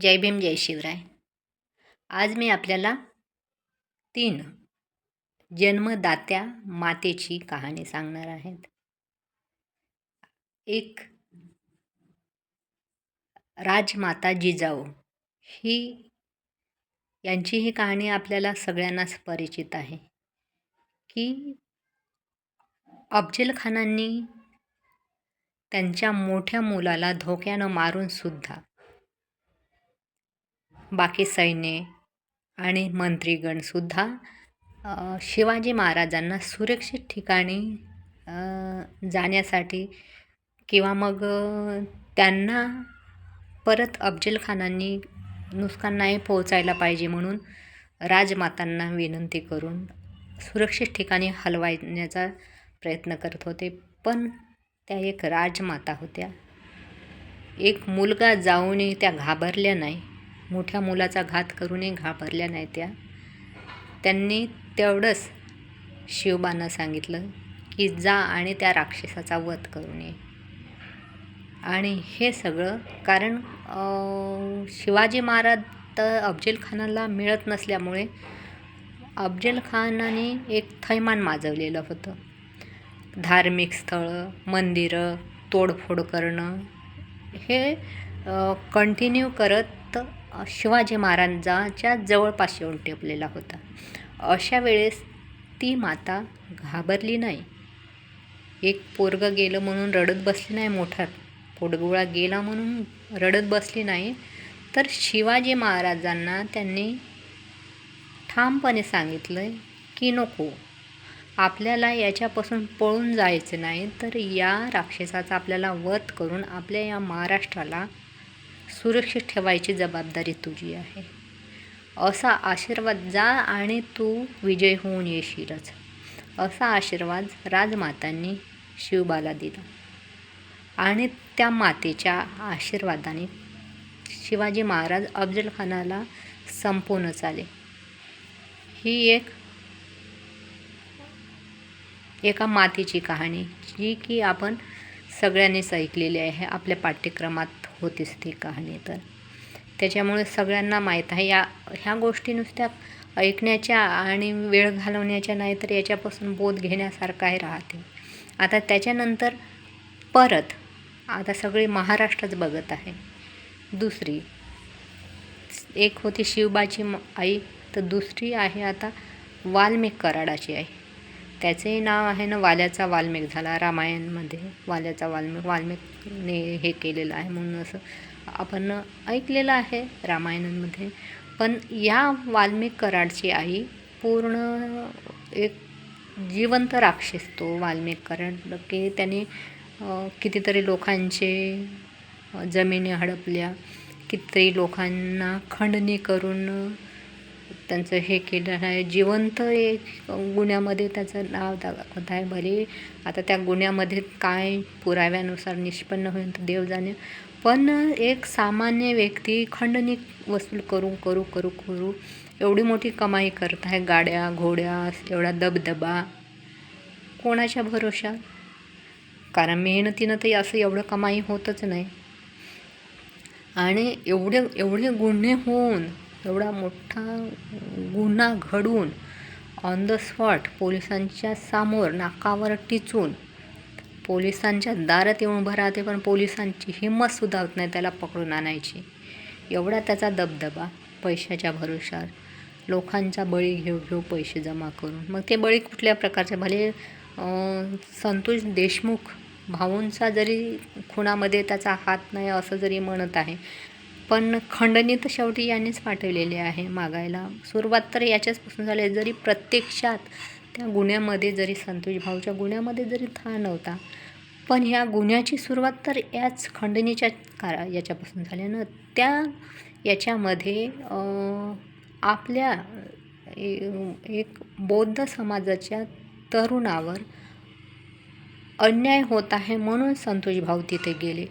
जय भीम जय शिवराय. आज मी आपल्याला तीन जन्मदात्या मातेची कहाणी सांगणार आहेत. एक राजमाता जिजाऊ. ही यांची ही कहाणी आपल्याला सगळ्यांनाच परिचित आहे. की अफजलखानांनी त्यांच्या मोठ्या मुलाला धोक्यानं मारूनसुद्धा बाकी सैन्य आणि मंत्रीगणसुद्धा शिवाजी महाराजांना सुरक्षित ठिकाणी जाण्यासाठी किंवा मग त्यांना परत अफजलखानांनी नुकसान नाही पोहोचायला पाहिजे म्हणून राजमातांना विनंती करून सुरक्षित ठिकाणी हलवायण्याचा प्रयत्न करत होते. पण त्या एक राजमाता होत्या. एक मुलगा जाऊनही त्या घाबरल्या नाही. मोठ्या मुलाचा घात करूनही घाबरल्या नाही त्या. त्यांनी तेवढंच शिवबांना सांगितलं की जा आणि त्या राक्षसाचा वध करून ये. आणि हे सगळं कारण शिवाजी महाराज तर अफजल खानाला मिळत नसल्यामुळे अफजल खानाने एक थैमान माजवलेलं होतं. धार्मिक स्थळं मंदिरं तोडफोड करणं हे कंटिन्यू करत शिवाजी महाराजांच्या जवळपास येऊन ठेपलेला होता. अशा वेळेस ती माता घाबरली नाही. एक पोरगं गेलं म्हणून रडत बसली नाही मोठा पोटगोळा गेला म्हणून रडत बसली नाही. तर शिवाजी महाराजांना त्यांनी ठामपणे सांगितलं की नको. आपल्याला याच्यापासून पळून जायचं नाही तर या राक्षसाचा आपल्याला वध करून आपल्या या महाराष्ट्राला सुरक्षित ठेवायची जबाबदारी तुझी आहे. असा आशीर्वाद जा आणि तू विजय होऊन येशीलच. असा आशीर्वाद राजमातांनी शिवबाला दिला. आणि त्या मातेच्या आशीर्वादाने शिवाजी महाराज अफजल खानाला आले ही एक एका मातेची कहाणी जी की आपण सगळ्यांनीच ऐकलेली आहे आपल्या पाठ्यक्रमात. होतीच ती कहाणी तर. त्याच्यामुळे सगळ्यांना माहीत आहे. या ह्या गोष्टी नुसत्या ऐकण्याच्या आणि वेळ घालवण्याच्या नाही तर याच्यापासून बोध घेण्यासारखाही राहते. आता त्याच्यानंतर परत आता सगळी महाराष्ट्रच बघत आहे. दुसरी एक होती शिवबाची आई तर दुसरी आहे आता वाल्मिक कराडाची आई. त्याचंही नाव आहे ना वाल्याचा वाल्मिक झाला रामायणमध्ये वाल्याचा वाल्मिक वाल्मिकने हे केलेलं आहे म्हणून असं आपण ऐकलेलं आहे रामायणांमध्ये. पण या वाल्मिक कराडची आई पूर्ण एक जिवंत राक्षस तो वाल्मिक कराड की त्याने कितीतरी लोकांचे जमिनी हडपल्या कितीतरी लोकांना खंडणी करून त्यांचं हे केलं आहे. जिवंत एक गुन्ह्यामध्ये त्याचं नाव दाखवत आहे. भले आता त्या गुन्ह्यामध्ये काय पुराव्यानुसार निष्पन्न होईल तर देव जाणे. पण एक सामान्य व्यक्ती खंडणी वसूल करू करू करू करू एवढी मोठी कमाई करत आहे. गाड्या घोड्या एवढा दबदबा. कोणाच्या भरोशा कारण मेहनतीनं तर असं एवढं कमाई होतच नाही. आणि एवढे एवढे गुन्हे होऊन एवढा मोठा गुन्हा घडून ऑन द स्पॉट पोलिसांच्या समोर नाकावर टिचून पोलिसांच्या दारात येऊन उभं राहते पण पोलिसांची हिंमतसुद्धा होत नाही त्याला पकडून आणायची. एवढा त्याचा दबदबा पैशाच्या भरोशावर लोकांचा बळी घेऊ घेऊ पैसे जमा करून. मग ते बळी कुठल्या प्रकारचे? भले संतोष देशमुख भाऊंचा जरी खुणामध्ये त्याचा हात नाही असं जरी म्हणत आहे पण खंडणी तर शेवटी यांनीच पाठवलेली आहे मागायला. सुरुवात तर याच्याचपासून झाली. जरी प्रत्यक्षात त्या गुन्ह्यामध्ये जरी संतोष भाऊच्या गुन्ह्यामध्ये जरी था नव्हता पण ह्या गुन्ह्याची सुरुवात तर याच खंडणीच्या काळा याच्यापासून झाली ना त्या याच्यामध्ये आपल्या एक बौद्ध समाजाच्या तरुणावर अन्याय होत आहे म्हणून संतोष भाऊ तिथे गेले.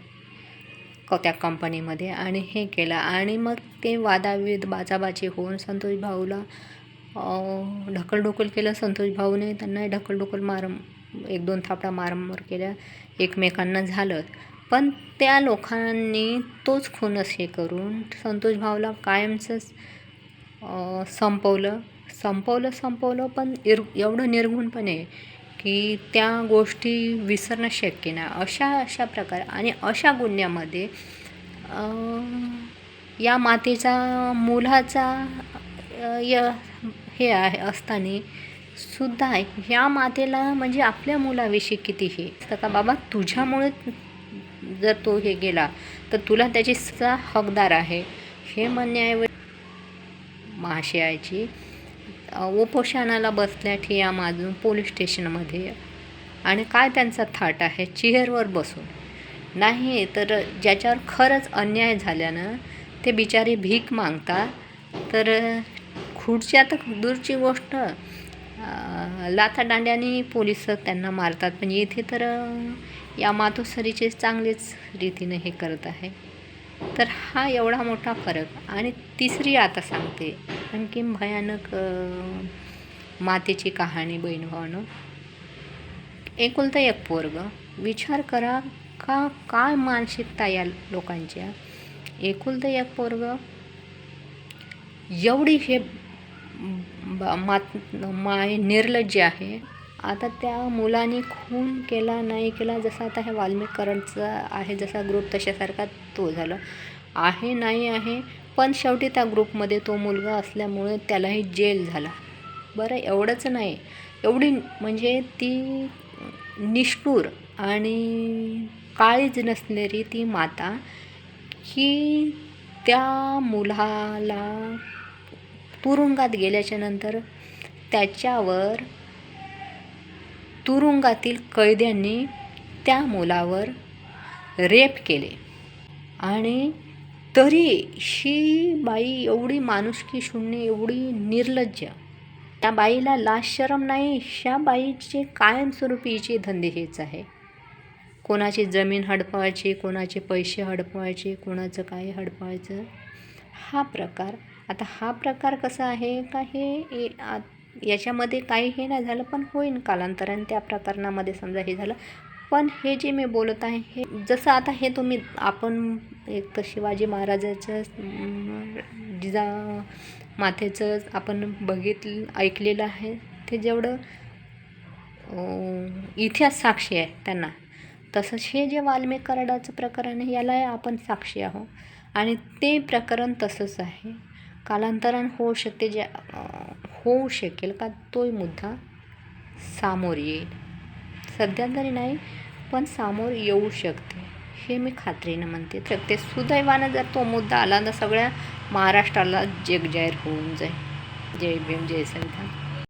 त्या कंपनीमध्ये आणि हे केलं. आणि मग ते वादाविद बाचाबाची होऊन संतोष भाऊला ढकलढुकल केलं. संतोष भाऊने त्यांना ढकलढुकल मार एक दोन थापडा मारमार केल्या. एकमेकांना झालं. पण त्या लोकांनी तोच खूनच हे करून संतोष भाऊला कायमचंच संपवलं. संपवलं संपवलं पण इर एवढं निर्गुणपणे की त्या गोष्टी विसरणं शक्य नाही. अशा अशा प्रकार आणि अशा गुन्ह्यामध्ये या मातेचा मुलाचा य हे आहे असताना सुद्धा ह्या मातेला म्हणजे आपल्या मुलाविषयी किती हे असतं का बाबा तुझ्यामुळे जर तो हे गेला तर तुला त्याची सुद्धा हकदार आहे. हे म्हणण्याऐवजी माशी अ, उपोषणाला बसल्या ठिया माजून पोलीस स्टेशनमध्ये आणि काय त्यांचा थाट आहे? चेअरवर बसून. नाही तर ज्याच्यावर खरंच अन्याय झाल्यानं ते बिचारे भीक मागतात तर खुर्च्या तर दूरची गोष्ट. लाथाडांड्याने पोलीस त्यांना मारतात. पण इथे तर या मातोसरीचे चांगलेच रीतीने हे करत आहे. तर हा एवढा मोठा फरक. आणि तिसरी आता सांगते आणखीन भयानक मातेची कहाणी बहीण भावानं एकुलता एक पोरग विचार करा का काय मानसिकता या लोकांच्या एकुलता एक पोरग एवढी हे मात माय निर्लज्ज आहे आता त्या मुलाने खून केला नाही केला जसा आता हे वाल्मिकरणचा आहे जसा ग्रुप तशासारखा तो झाला. आहे नाही आहे पण शेवटी त्या ग्रुपमध्ये तो मुलगा असल्यामुळे त्यालाही जेल झाला. बरं एवढंच नाही. एवढी म्हणजे ती निष्ठूर आणि काळीज नसणारी ती माता की त्या मुलाला तुरुंगात गेल्याच्यानंतर त्याच्यावर तुरुंगातील कैद्यांनी त्या मुलावर रेप केले. आणि तरी ही बाई एवढी माणुसकी शून्य एवढी निर्लज्ज. त्या बाईला लाज शरम नाही ह्या बाईचे कायमस्वरूपीचे धंदे हेच आहे. कोणाची जमीन हडपवायची कोणाचे पैसे हडपवायचे कोणाचं काय हडपवायचं हा प्रकार. आता हा प्रकार कसा आहे का हे ए- आ- याच्यामध्ये काही हे नाही झालं पण होईन कालांतराने त्या प्रकरणामध्ये समजा हे झालं. पण हे जे मी बोलत आहे हे जसं आता हे तुम्ही आपण एक तर शिवाजी महाराजाचं जिजा मातेचं आपण बघितलं ऐकलेलं आहे. ते जेवढं इतिहास साक्षी आहे त्यांना. तसंच हे जे वाल्मिक कराडाचं प्रकरण आहे याला आपण साक्षी आहोत. आणि ते प्रकरण तसंच आहे. कालांतरान होऊ शकते जे होऊ शकेल का तोही मुद्दा सामोर येईल. सध्या तरी नाही पण सामोर येऊ शकते हे मी खात्रीनं म्हणते. तर ते सुदैवानं जर तो मुद्दा आला तर सगळ्या महाराष्ट्राला जगजाहीर होऊन जाईल. जय भीम जय संविधान.